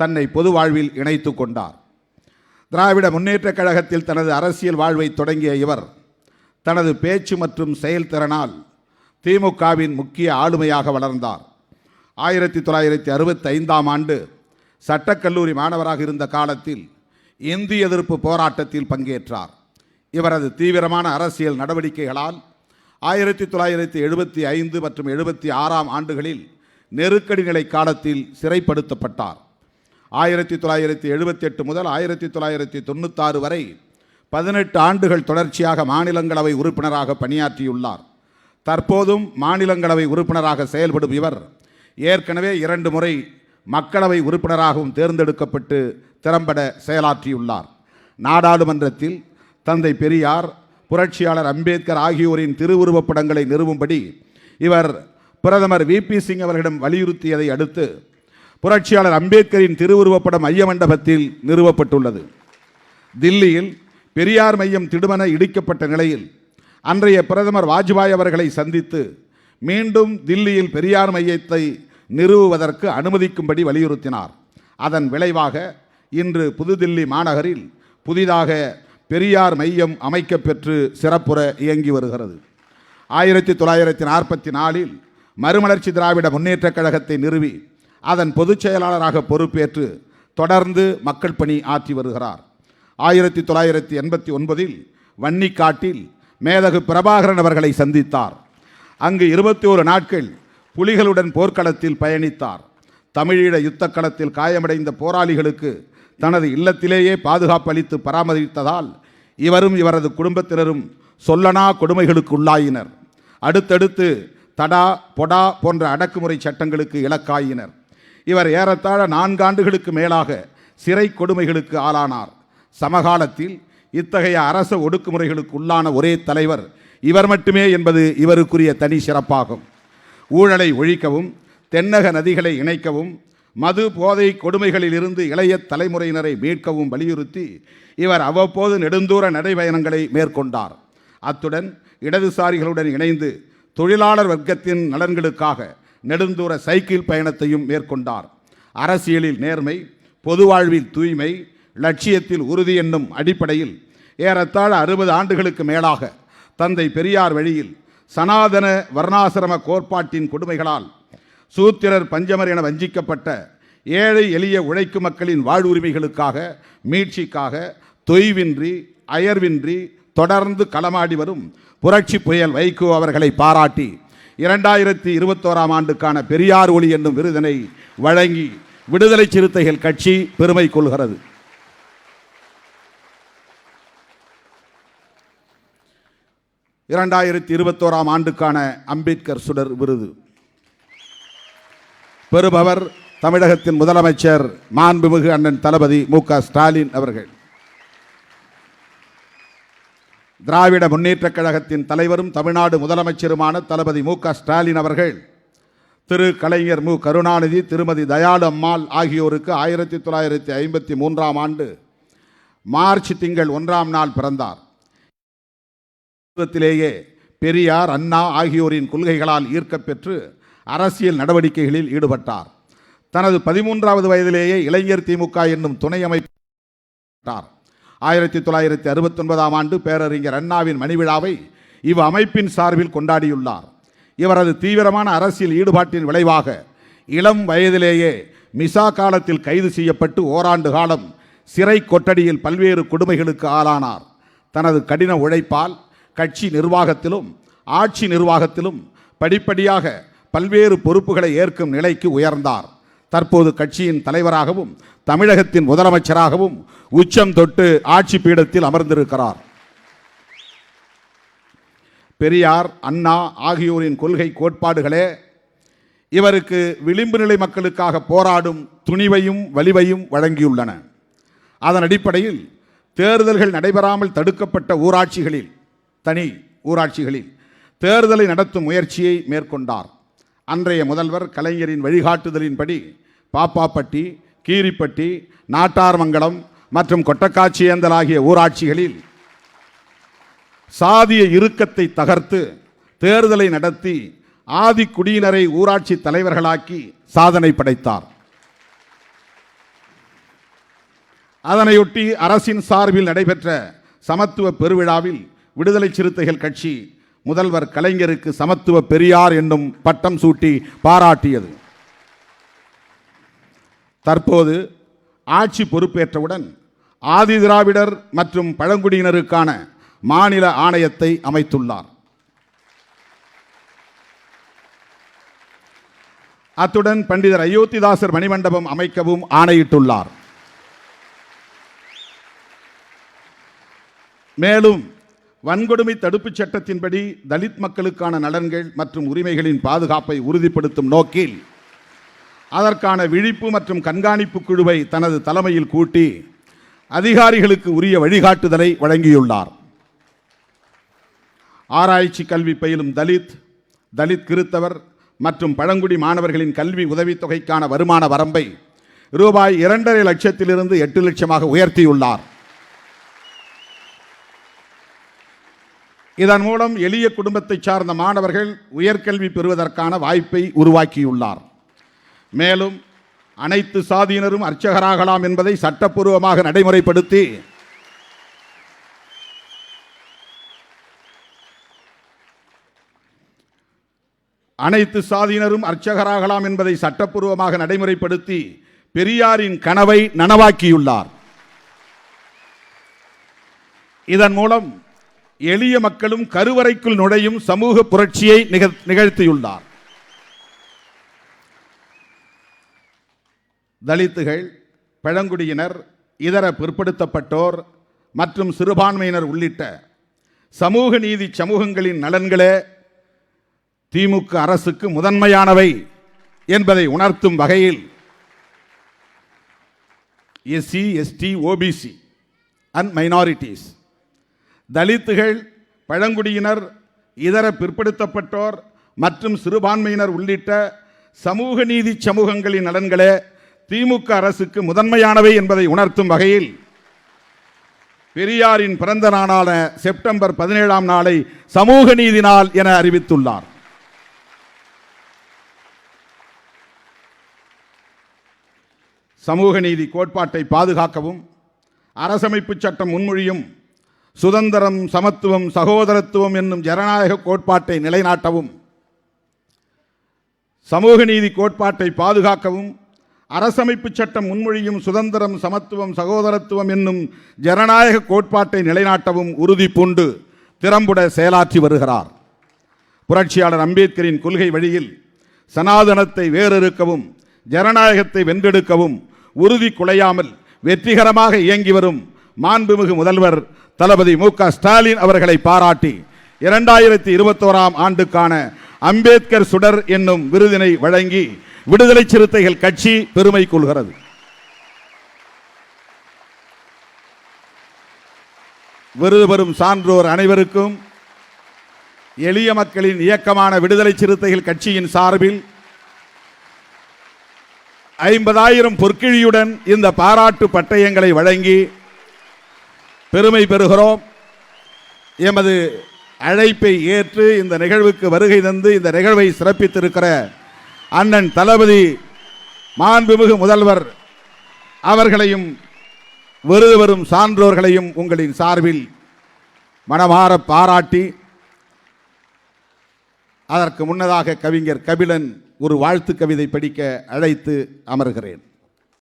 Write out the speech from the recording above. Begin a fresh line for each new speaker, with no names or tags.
தன்னை பொது வாழ்வில் இணைத்து கொண்டார். திராவிட முன்னேற்றக் கழகத்தில் தனது அரசியல் வாழ்வை தொடங்கிய இவர் தனது பேச்சு மற்றும் செயல்திறனால் திமுகவின் முக்கிய ஆளுமையாக வளர்ந்தார். ஆயிரத்தி தொள்ளாயிரத்தி அறுபத்தி ஐந்தாம் ஆண்டு சட்டக்கல்லூரி மாணவராக இருந்த காலத்தில் இந்தி எதிர்ப்பு போராட்டத்தில் பங்கேற்றார். இவரது தீவிரமான அரசியல் நடவடிக்கைகளால் ஆயிரத்தி தொள்ளாயிரத்தி எழுபத்தி ஐந்து மற்றும் எழுபத்தி ஆறாம் ஆண்டுகளில் நெருக்கடி நிலை காலத்தில் சிறைப்படுத்தப்பட்டார். ஆயிரத்தி தொள்ளாயிரத்தி எழுபத்தி எட்டு முதல் ஆயிரத்தி தொள்ளாயிரத்தி தொண்ணூத்தாறு வரை பதினெட்டு ஆண்டுகள் தொடர்ச்சியாக மாநிலங்களவை உறுப்பினராக பணியாற்றியுள்ளார். தற்போதும் மாநிலங்களவை உறுப்பினராக செயல்படும் இவர் ஏற்கனவே இரண்டு முறை மக்களவை உறுப்பினராகவும் தேர்ந்தெடுக்கப்பட்டு திறம்பட செயலாற்றியுள்ளார். நாடாளுமன்றத்தில் தந்தை பெரியார் புரட்சியாளர் அம்பேத்கர் ஆகியோரின் திருவுருவப் படங்களை நிறுவும்படி இவர் பிரதமர் விபி சிங் அவர்களிடம் வலியுறுத்தியதை அடுத்து புரட்சியாளர் அம்பேத்கரின் திருவுருவப்படம் மைய மண்டபத்தில் நிறுவப்பட்டுள்ளது. தில்லியில் பெரியார் மையம் திடுமென இடிக்கப்பட்ட நிலையில் அன்றைய பிரதமர் வாஜ்பாய் அவர்களை சந்தித்து மீண்டும் தில்லியில் பெரியார் மையத்தை நிறுவுவதற்கு அனுமதிக்கும்படி வலியுறுத்தினார். அதன் விளைவாக இன்று புதுதில்லி மாநகரில் புதிதாக பெரியார் மையம் அமைக்கப்பெற்று சிறப்புற இயங்கி வருகிறது. ஆயிரத்தி தொள்ளாயிரத்தி நாற்பத்தி நாலில் மறுமலர்ச்சி திராவிட முன்னேற்றக் கழகத்தை நிறுவி அதன் பொதுச் செயலாளராக பொறுப்பேற்று தொடர்ந்து மக்கள் பணி ஆற்றி வருகிறார். ஆயிரத்தி தொள்ளாயிரத்தி எண்பத்தி ஒன்பதில் வன்னிக்காட்டில் மேதகு பிரபாகரன் அவர்களை சந்தித்தார். அங்கு இருபத்தி ஒரு நாட்கள் புலிகளுடன் போர்க்களத்தில் பயணித்தார். தமிழீழ யுத்தக்களத்தில் காயமடைந்த போராளிகளுக்கு தனது இல்லத்திலேயே பாதுகாப்பு அளித்து பராமரித்ததால் இவரும் இவரது குடும்பத்தினரும் சொல்லனா கொடுமைகளுக்கு உள்ளாயினர். அடுத்தடுத்து தடா பொடா போன்ற அடக்குமுறை சட்டங்களுக்கு இலக்காயினர். இவர் ஏறத்தாழ நான்காண்டுகளுக்கு மேலாக சிறை கொடுமைகளுக்கு ஆளானார். சமகாலத்தில் இத்தகைய அரச ஒடுக்குமுறைகளுக்கு உள்ளான ஒரே தலைவர் இவர் மட்டுமே என்பது இவருக்குரிய தனி சிறப்பாகும். ஊழலை ஒழிக்கவும் தென்னக நதிகளை இணைக்கவும் மது போதை கொடுமைகளில் இருந்து இளைய தலைமுறையினரை மீட்கவும் வலியுறுத்தி இவர் அவ்வப்போது நெடுந்தூர நடைபயணங்களை மேற்கொண்டார். அத்துடன் இடதுசாரிகளுடன் இணைந்து தொழிலாளர் வர்க்கத்தின் நலன்களுக்காக நெடுந்தூர சைக்கிள் பயணத்தையும் மேற்கொண்டார். அரசியலில் நேர்மை பொது வாழ்வில் தூய்மை லட்சியத்தில் உறுதி என்னும் அடிப்படையில் ஏறத்தாழ அறுபது ஆண்டுகளுக்கு மேலாக தந்தை பெரியார் வழியில் சனாதன வர்ணாசிரம கோட்பாட்டின் கொடுமைகளால் சூத்திரர் பஞ்சமர் என வஞ்சிக்கப்பட்ட ஏழை எளிய உழைக்கும் மக்களின் வாழ்வுரிமைகளுக்காக மீட்சிக்காக தொய்வின்றி அயர்வின்றி தொடர்ந்து களமாடி வரும் புரட்சி புயல் வைகோ அவர்களை பாராட்டி இரண்டாயிரத்தி இருபத்தோராம் ஆண்டுக்கான பெரியார் ஒளி என்னும் விருதினை வழங்கி விடுதலை சிறுத்தைகள் கட்சி பெருமை கொள்கிறது. இரண்டாயிரத்தி இருபத்தோராம் ஆண்டுக்கான அம்பேத்கர் சுடர் விருது. பெறுபவர் தமிழகத்தின் முதலமைச்சர் மாண்புமிகு அண்ணன் தளபதி மு க ஸ்டாலின் அவர்கள். திராவிட முன்னேற்றக் கழகத்தின் தலைவரும் தமிழ்நாடு முதலமைச்சருமான தளபதி மு க ஸ்டாலின் அவர்கள் திரு கலைஞர் மு கருணாநிதி திருமதி தயாளு அம்மாள் ஆகியோருக்கு ஆயிரத்தி தொள்ளாயிரத்தி ஐம்பத்தி மூன்றாம் ஆண்டு மார்ச் திங்கள் ஒன்றாம் நாள் பிறந்தார். பெரியார் அண்ணா ஆகியோரின் கொள்கைகளால் ஈர்க்கப்பெற்று அரசியல் நடவடிக்கைகளில் ஈடுபட்டார். தனது பதிமூன்றாவது வயதிலேயே இளைஞர் திமுக என்னும் துணை அமைப்பார் ஆயிரத்தி தொள்ளாயிரத்தி அறுபத்தொன்பதாம் ஆண்டு பேரறிஞர் அண்ணாவின் மணிவிழாவை இவ் அமைப்பின் சார்பில் கொண்டாடியுள்ளார். இவரது தீவிரமான அரசியல் ஈடுபாட்டின் விளைவாக இளம் வயதிலேயே மிசா காலத்தில் கைது செய்யப்பட்டு ஓராண்டு காலம் சிறை கொட்டடியில் பல்வேறு கொடுமைகளுக்கு ஆளானார். தனது கடின உழைப்பால் கட்சி நிர்வாகத்திலும் ஆட்சி நிர்வாகத்திலும் படிப்படியாக பல்வேறு பொறுப்புகளை ஏற்கும் நிலைக்கு உயர்ந்தார். தற்போது கட்சியின் தலைவராகவும் தமிழகத்தின் முதலமைச்சராகவும் உச்சம் தொட்டு ஆட்சி பீடத்தில் அமர்ந்திருக்கிறார். பெரியார் அண்ணா ஆகியோரின் கொள்கை கோட்பாடுகளே இவருக்கு விளிம்பு நிலை மக்களுக்காக போராடும் துணிவையும் வலிவையும் வழங்கியுள்ளன. அதன் அடிப்படையில் தேர்தல்கள் நடைபெறாமல் தடுக்கப்பட்ட ஊராட்சிகளில் தனி ஊராட்சிகளில் தேர்தலை நடத்தும் முயற்சியை மேற்கொண்டார். அன்றைய முதல்வர் கலைஞரின் வழிகாட்டுதலின்படி பாப்பாப்பட்டி கீரிப்பட்டி நாட்டார்மங்கலம் மற்றும் கொட்டக்காட்சியேந்தல் ஆகிய ஊராட்சிகளில் சாதிய இறுக்கத்தை தகர்த்து தேர்தலை நடத்தி ஆதி குடியினரை ஊராட்சி தலைவர்களாக்கி சாதனை படைத்தார். அதனையொட்டி அரசின் சார்பில் நடைபெற்ற சமத்துவ பெருவிழாவில் விடுதலை சிறுத்தைகள் கட்சி முதல்வர் கலைஞருக்கு சமத்துவ பெரியார் என்னும் பட்டம் சூட்டி பாராட்டியது. தற்போது ஆட்சி பொறுப்பேற்றவுடன் ஆதி திராவிடர் மற்றும் பழங்குடியினருக்கான மாநில ஆணையத்தை அமைத்துள்ளார். அத்துடன் பண்டிதர் அயோத்திதாசர் மணிமண்டபம் அமைக்கவும் ஆணையிட்டுள்ளார். மேலும் வன்கொடுமை தடுப்புச் சட்டத்தின்படி தலித் மக்களுக்கான நலன்கள் மற்றும் உரிமைகளின் பாதுகாப்பை உறுதிப்படுத்தும் நோக்கில் அதற்கான விழிப்பு மற்றும் கண்காணிப்பு குழுவை தனது தலைமையில் கூட்டி அதிகாரிகளுக்கு உரிய வழிகாட்டுதலை வழங்கியுள்ளார். ஆராய்ச்சி கல்வி பயிலும் தலித் தலித் கிறித்தவர் மற்றும் பழங்குடி மாணவர்களின் கல்வி உதவித்தொகைக்கான வருமான வரம்பை ரூபாய் இரண்டரை லட்சத்திலிருந்து எட்டு லட்சமாக உயர்த்தியுள்ளார். இதன் மூலம் எளிய குடும்பத்தை சார்ந்த மாணவர்கள் உயர்கல்வி பெறுவதற்கான வாய்ப்பை உருவாக்கியுள்ளார். மேலும் அனைத்து சாதியினரும் அர்ச்சகராகலாம் என்பதை சட்டப்பூர்வமாக நடைமுறைப்படுத்தி அனைத்து சாதியினரும் அர்ச்சகராகலாம் என்பதை சட்டப்பூர்வமாக நடைமுறைப்படுத்தி பெரியாரின் கனவை நனவாக்கியுள்ளார். இதன் மூலம் எளிய மக்களும் கருவறைக்குள் நுழையும் சமூக புரட்சியை நிகழ்- நிகழ்த்தியுள்ளார். தலித்துகள் பழங்குடியினர் இதர பிற்படுத்தப்பட்டோர் மற்றும் சிறுபான்மையினர் உள்ளிட்ட சமூக நீதி சமூகங்களின் நலன்களே திமுக அரசுக்கு முதன்மையானவை என்பதை உணர்த்தும் வகையில் SC ST OBC and minorities தலித்துகள் பழங்குடியினர் இதர பிற்படுத்தப்பட்டோர் மற்றும் சிறுபான்மையினர் உள்ளிட்ட சமூக நீதி சமூகங்களின் நலன்களே திமுக அரசுக்கு முதன்மையானவை என்பதை உணர்த்தும் வகையில் பெரியாரின் பிறந்த நாளான செப்டம்பர் பதினேழாம் நாளை சமூக நீதி நாள் என அறிவித்துள்ளார். சமூக நீதி கோட்பாட்டை பாதுகாக்கவும் அரசமைப்பு சட்டம் முன்மொழியும் சுதந்திரம் சமத்துவம் சகோதரத்துவம் என்னும் ஜனநாயக கோட்பாட்டை நிலைநாட்டவும் சமூக நீதி கோட்பாட்டை பாதுகாக்கவும் அரசமைப்பு சட்டம் முன்மொழியும் சுதந்திரம் சமத்துவம் சகோதரத்துவம் என்னும் ஜனநாயக கோட்பாட்டை நிலைநாட்டவும் உறுதி பூண்டு திறம்புட செயலாற்றி வருகிறார். புரட்சியாளர் அம்பேத்கரின் கொள்கை வழியில் சனாதனத்தை வேறறுக்கவும் ஜனநாயகத்தை வென்றெடுக்கவும் உறுதி குலையாமல் வெற்றிகரமாக இயங்கி வரும் மாண்புமிகு முதல்வர் தளபதி மு ஸ்டாலின் அவர்களை பாராட்டி இரண்டாயிரத்தி இருபத்தோராம் ஆண்டுக்கான அம்பேத்கர் சுடர் என்னும் விருதினை வழங்கி விடுதலை சிறுத்தைகள் கட்சி பெருமை கொள்கிறது. விருது பெறும் சான்றோர் அனைவருக்கும் எளிய மக்களின் இயக்கமான விடுதலை சிறுத்தைகள் கட்சியின் சார்பில் ஐம்பதாயிரம் பொற்கிழியுடன் இந்த பாராட்டு பட்டயங்களை வழங்கி பெருமை பெறுகிறோம். எமது அழைப்பை ஏற்று இந்த நிகழ்வுக்கு வருகை தந்து இந்த நிகழ்வை சிறப்பித்திருக்கிற அண்ணன் தளபதி மாண்புமிகு முதல்வர் அவர்களையும் விருது வரும் சான்றோர்களையும் உங்களின் சார்பில் மனமாற பாராட்டி அதற்கு முன்னதாக கவிஞர் கபிலன் ஒரு வாழ்த்து கவிதை படிக்க அழைத்து அமர்கிறேன்.